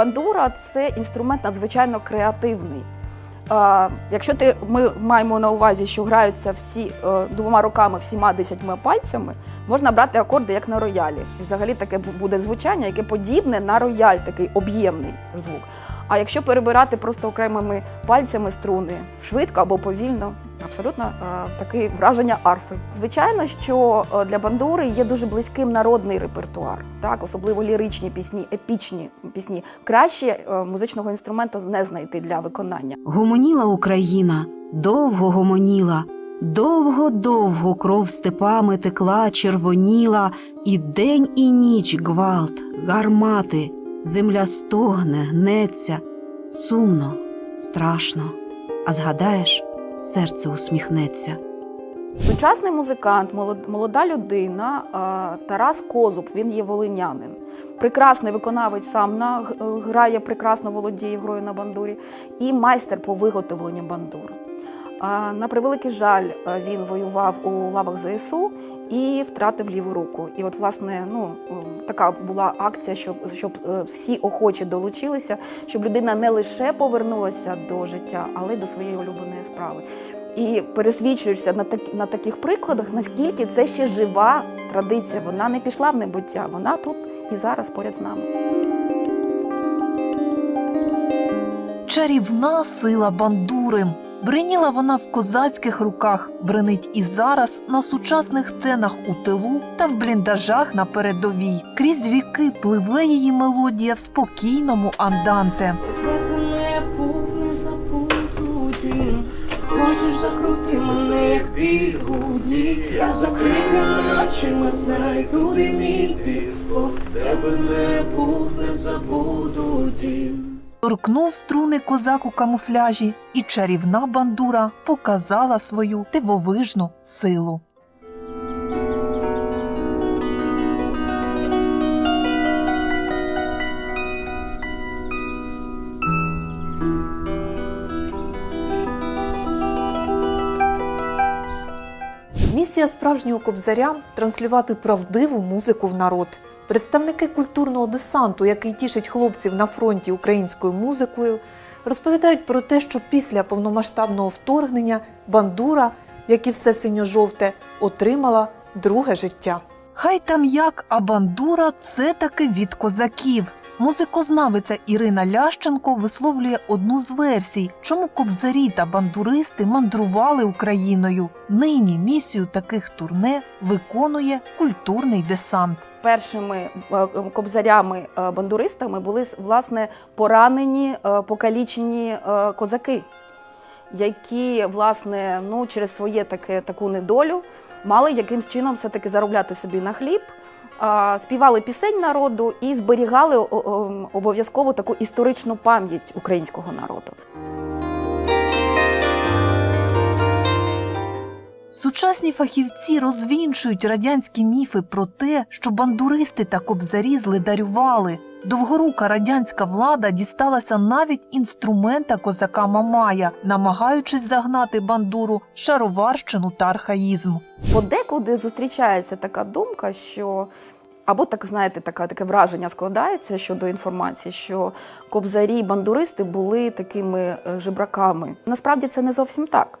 бандура це інструмент надзвичайно креативний. Якщо ти, ми маємо на увазі, що граються всі е, двома руками, всіма десятьма пальцями, можна брати акорди як на роялі. І взагалі таке буде звучання, яке подібне на рояль, такий об'ємний звук. А якщо перебирати просто окремими пальцями струни швидко або повільно, абсолютно е, таке враження арфи. Звичайно, що е, для бандури є дуже близьким народний репертуар, так? Особливо ліричні пісні, епічні пісні. Краще е, музичного інструменту не знайти для виконання. Гомоніла Україна, довго гомоніла, довго-довго кров степами текла, червоніла, і день і ніч гвалт, гармати, земля стогне, гнеться, сумно, страшно, а згадаєш, серце усміхнеться. Сучасний музикант, молода людина Тарас Козуб, він є волинянин. Прекрасний виконавець сам на грає, прекрасно володіє грою на бандурі, і майстер по виготовленню бандур. На превеликий жаль, е, він воював у лавах ЗСУ і втратив ліву руку. І от, власне, ну така була акція, щоб, щоб е, всі охочі долучилися, щоб людина не лише повернулася до життя, але й до своєї улюбленої справи. І пересвідчуєшся на, так, на таких прикладах, наскільки це ще жива традиція. Вона не пішла в небуття, вона тут і зараз поряд з нами. Чарівна сила бандури. Бриніла вона в козацьких руках, бренить і зараз на сучасних сценах у тилу та в бліндажах на передовій. Крізь віки пливе її мелодія в спокійному анданте. дім. Хочеш закрути мене, як бігуді, я закритими очима знайду де мій твір, О, тебе не пухне забуду дім. Торкнув струни козак у камуфляжі, і чарівна бандура показала свою дивовижну силу. Місія справжнього кобзаря транслювати правдиву музику в народ. Представники культурного десанту, який тішить хлопців на фронті українською музикою, розповідають про те, що після повномасштабного вторгнення бандура, як і все синьо-жовте, отримала друге життя. Хай там як, а бандура це таки від козаків. Музикознавиця Ірина Лященко висловлює одну з версій, чому кобзарі та бандуристи мандрували Україною. Нині місію таких турне виконує культурний десант. Першими е, кобзарями е, були власне поранені, е, покалічені козаки, які власне ну через своє таке таку недолю мали якимсь чином все таки заробляти собі на хліб. Співали пісень народу і зберігали обов'язково таку історичну пам'ять українського народу. Сучасні фахівці розвінчують радянські міфи про те, що бандуристи та кобзарі злидарювали. Довгорука радянська влада дісталася навіть інструмента козака Мамая, намагаючись загнати бандуру в шароварщину та архаїзм. Подекуди зустрічається така думка, що або так знаєте, така таке враження складається щодо інформації, що кобзарі бандуристи були такими е, жебраками. Насправді це не зовсім так.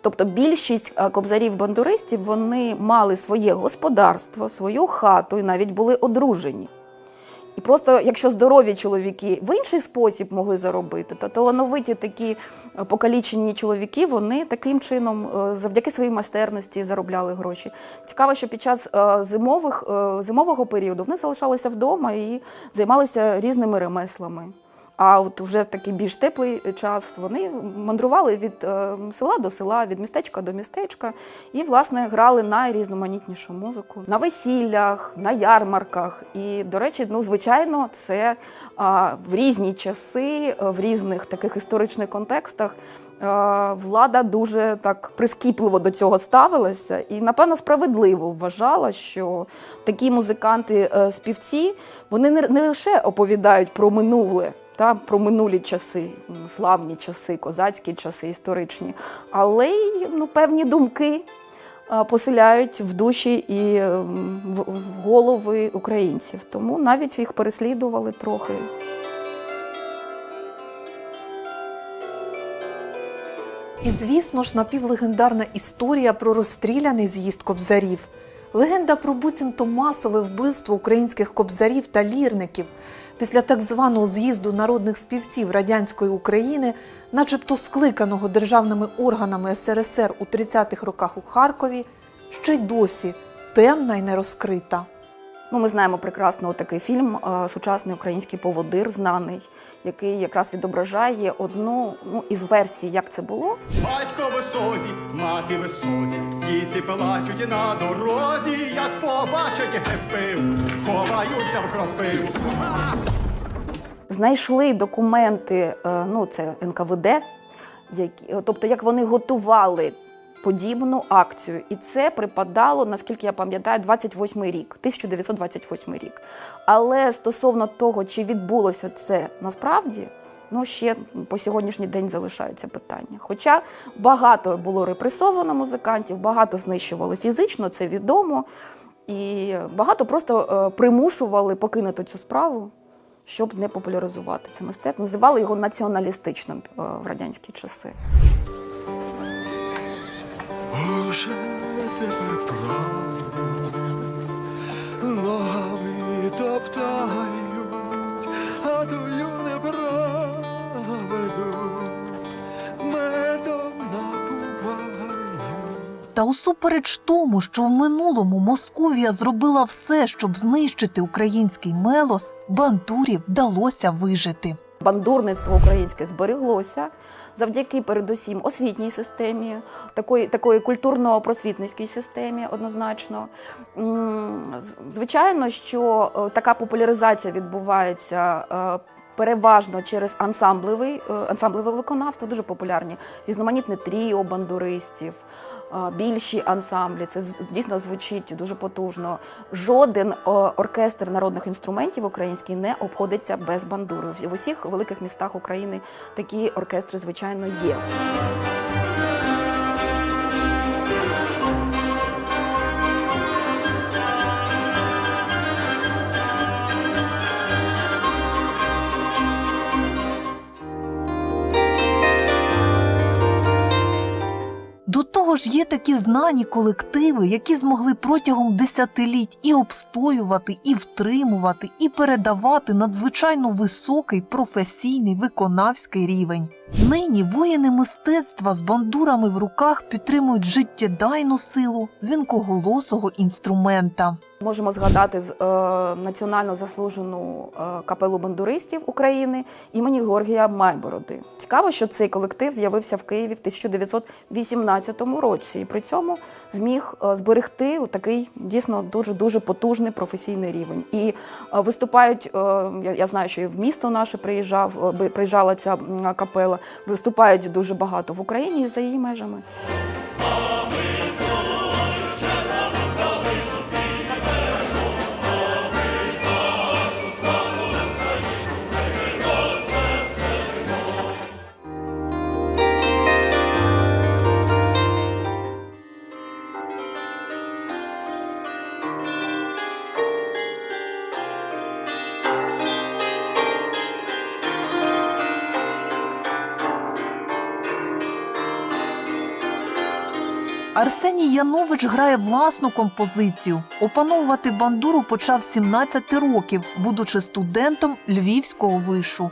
Тобто більшість е, кобзарів-бандуристів вони мали своє господарство, свою хату і навіть були одружені. І просто, якщо здорові чоловіки в інший спосіб могли заробити, то талановиті такі е, покалічені чоловіки, вони таким чином, е, завдяки своїй майстерності, заробляли гроші. Цікаво, що під час е, зимових, зимового періоду вони залишалися вдома і займалися різними ремеслами. А от вже в такий більш теплий час вони мандрували від е, села до села, від містечка до містечка, і власне грали найрізноманітнішу музику на весіллях, на ярмарках. І, до речі, ну звичайно, це в різні часи, е, в різних таких історичних контекстах. е, Влада дуже так прискіпливо до цього ставилася і, напевно, справедливо вважала, що такі музиканти, е, співці, вони не лише оповідають про минуле, та про минулі часи, славні часи, козацькі часи, історичні, але й ну, певні думки поселяють в душі і в голови українців. Тому навіть їх переслідували трохи. І, звісно ж, напівлегендарна історія про розстріляний з'їзд кобзарів. Легенда про буцімто масове вбивство українських кобзарів та лірників після так званого з'їзду народних співців радянської України, начебто скликаного державними органами СРСР у 30-х роках у Харкові, ще й досі темна й не розкрита. Ну, ми знаємо прекрасно такий фільм е, Сучасний український поводир, знаний, який якраз відображає одну ну, із версій, як це було. Батько в осозі, мати в осозі, діти плачуть на дорозі, як побачать гепив, ховаються в кропиву. Знайшли документи, е, ну це НКВД, які, тобто як вони готували подібну акцію. І це припадало, наскільки я пам'ятаю, 28 рік, 1928 рік. Але стосовно того, чи відбулося це насправді, ну ще по сьогоднішній день залишаються питання. Хоча багато було репресовано музикантів, багато знищували фізично, це відомо. І багато просто е, примушували покинути цю справу, щоб не популяризувати це мистецтво. Називали його націоналістичним е, в радянські часи. Та усупереч тому, що в минулому Московія зробила все, щоб знищити український мелос, бандурі вдалося вижити. Бандурництво українське збереглося завдяки передусім освітній системі, такої, такої культурно-просвітницькій системі однозначно. Звичайно, що е, така популяризація відбувається. е, Переважно через е, ансамблеве виконавство, дуже популярні різноманітне тріо бандуристів, більші ансамблі. Це дійсно звучить дуже потужно. Жоден е, оркестр народних інструментів український не обходиться без бандури. В усіх великих містах України такі оркестри, звичайно, є. Того ж, є такі знані колективи, які змогли протягом десятиліть і обстоювати, і втримувати, і передавати надзвичайно високий професійний виконавський рівень. Нині воїни мистецтва з бандурами в руках підтримують життєдайну силу дзвінкоголосого інструмента. Можемо згадати з- е, національно заслужену е, капелу бандуристів України імені Георгія Майбороди. Цікаво, що цей колектив з'явився в Києві в 1918 році, і при цьому зміг е, зберегти такий дійсно дуже дуже потужний професійний рівень. І виступають. я, знаю, що і в місто наше приїжджав, приїжджала ця капела. Виступають дуже багато в Україні і за її межами. Арсеній Янович грає власну композицію. Опановувати бандуру почав з 17 років, будучи студентом Львівського вишу.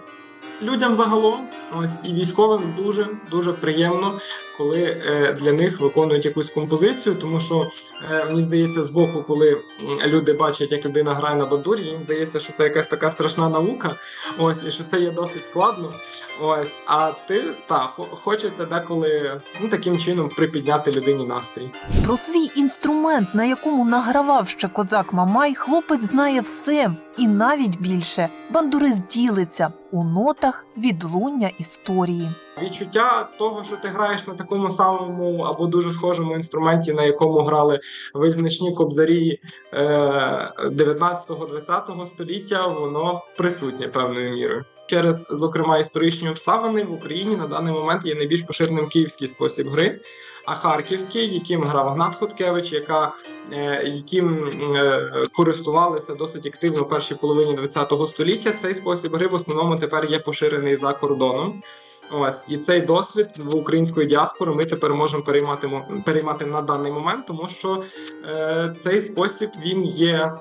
людям загалом, ось і військовим дуже дуже приємно, коли е, для них виконують якусь композицію, тому що е, мені здається, з боку, коли люди бачать, як людина грає на бандурі, їм здається, що це якась така страшна наука. Ось і що це є досить складно. Ось, а ти та хо- хочеться деколи ну таким чином припідняти людині настрій. Про свій інструмент, на якому награвав ще козак Мамай, хлопець знає все і навіть більше. Бандурист ділиться у нотах відлуння історії. Відчуття того, що ти граєш на такому самому або дуже схожому інструменті, на якому грали визначні кобзарі е, 19-20 століття, воно присутнє певною мірою. Через, зокрема, історичні обставини в Україні на даний момент є найбільш поширеним київський спосіб гри, а харківський, яким грав Гнат Хуткевич, яка, е, яким е, користувалися досить активно в першій половині ХХ століття. Цей спосіб гри в основному тепер є поширений за кордоном. Ось і цей досвід в української діаспори ми тепер можемо переймати переймати на даний момент, тому що е, цей спосіб він є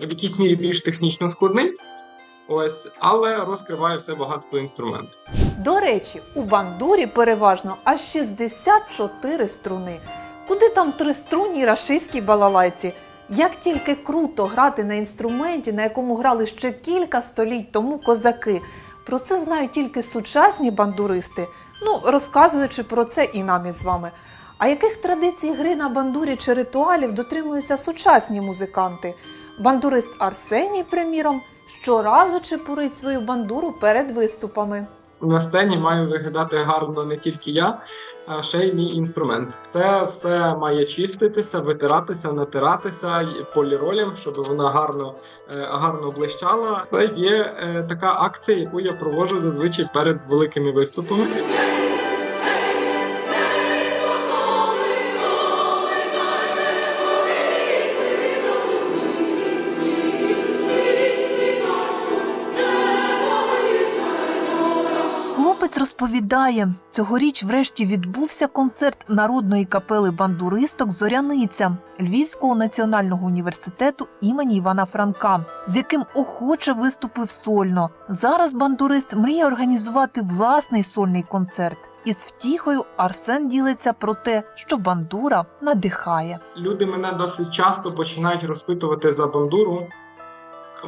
в якійсь мірі більш технічно складний. Ось, але розкриває все багатство інструменту. До речі, у бандурі переважно аж 64 струни. Куди там триструнній рашистській балалайці? Як тільки круто грати на інструменті, на якому грали ще кілька століть тому козаки. Про це знають тільки сучасні бандуристи, ну розказуючи про це і нам із вами. А яких традицій гри на бандурі чи ритуалів дотримуються сучасні музиканти? Бандурист Арсеній, приміром, щоразу чепурить свою бандуру перед виступами. на сцені має виглядати гарно не тільки я, ще й мій інструмент. Це все має чиститися, витиратися, натиратися поліролем, щоб вона гарно, е, гарно блищала. Це є е, така акція, яку я проводжу зазвичай перед великими виступами. Розповідає, цьогоріч врешті відбувся концерт народної капели бандуристок Зоряниця Львівського національного університету імені Івана Франка, з яким охоче виступив сольно. Зараз бандурист мріє організувати власний сольний концерт. Із втіхою Арсен ділиться про те, що бандура надихає. Люди мене досить часто починають розпитувати за бандуру.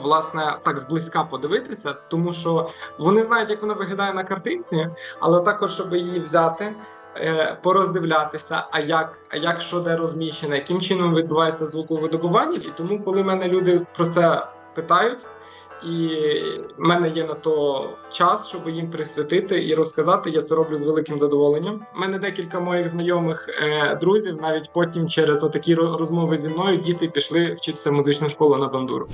Власне, так зблизька подивитися, тому що вони знають, як вона виглядає на картинці, але також, щоб її взяти, е, пороздивлятися, а як, а як що де розміщене, яким чином відбувається звуковидобування. І тому, коли мене люди про це питають, і в мене є на то час, щоб їм присвятити і розказати. Я це роблю з великим задоволенням. У мене декілька моїх знайомих е, друзів, навіть потім через отакі розмови зі мною діти пішли вчитися в музичну школу на бандуру.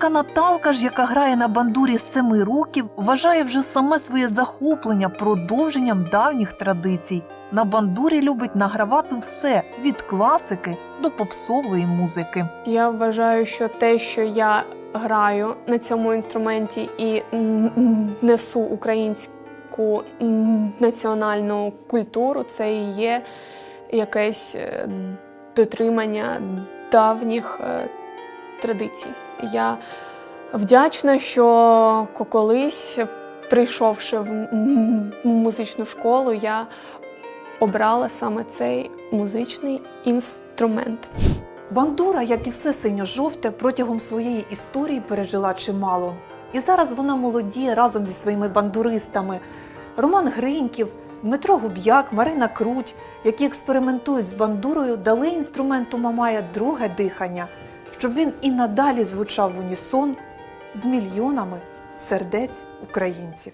Бандуристка Наталка ж, яка грає на бандурі з семи років, вважає вже саме своє захоплення продовженням давніх традицій. На бандурі любить награвати все від класики до попсової музики. Я вважаю, що те, що я граю на цьому інструменті і несу українську національну культуру, це і є якесь е, дотримання давніх е, традицій. Я вдячна, що колись, прийшовши в музичну школу, я обрала саме цей музичний інструмент. Бандура, як і все синьо-жовте, протягом своєї історії пережила чимало. І зараз вона молодіє разом зі своїми бандуристами. Роман Гриньків, Дмитро Губ'як, Марина Круть, які експериментують з бандурою, дали інструменту Мамая друге дихання, щоб він і надалі звучав в унісон з мільйонами сердець українців.